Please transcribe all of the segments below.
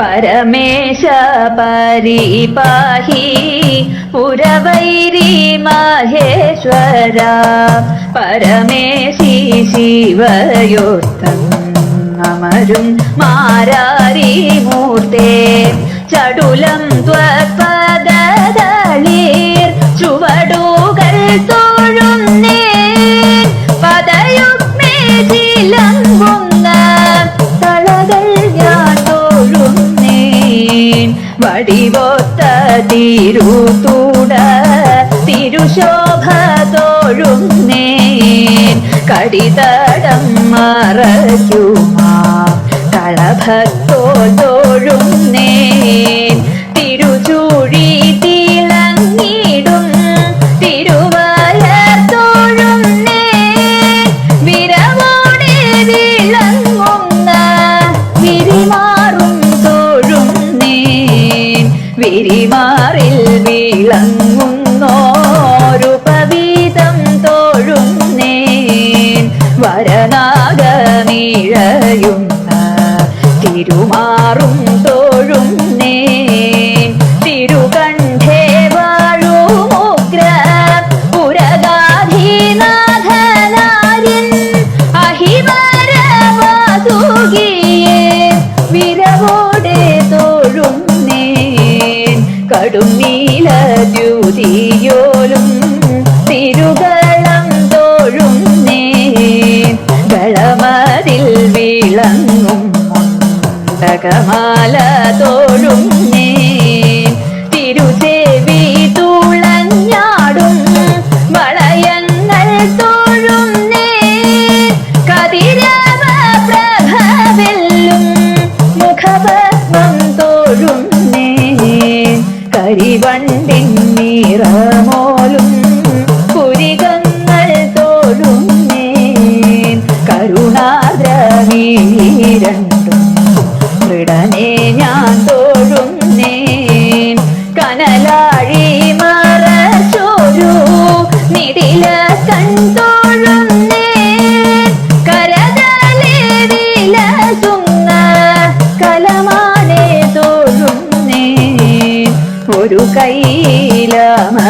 പരമേശ പരിപാഹി. പുരവൈരി മഹേശ്വര. പരമേശി ശിവയോത്തം അമരും മാരാരി മൂർത്തേ. ചടുലം ത്വപദതളീർ വടിവൊത്ത തിരുത്തൂട തിരുശോഭ തോഴുന്നേൻ കടിതടം മറയ്ക്കുമാ തോഴുന്നേൻ വിളങ്ങുന്നോരു വിളങ്ങുന്നോരുപവീതം തോഴുന്നേൻ. വരനാഗമീഴയുന്ന തിരുമാറും തോഴുന്നേൻ കടും നീല ദ്യൂതിയോലും തിരുകളം മൃടനെ ഞാൻ തോഴുന്നേൻ. കനലാഴി മറച്ചോരു നിടില കൺതോഴുന്നേൻ കരതലെ വിലസുന്ന കലമാനെ തോഴുന്നേൻ. ഒരു കൈലമരുന്ന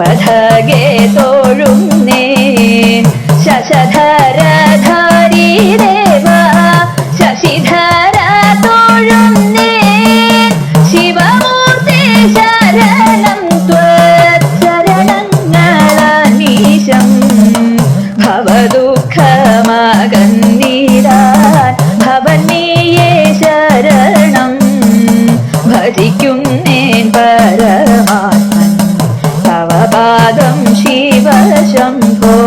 ത്രിപഥകെ തോഴുന്നേൻ and.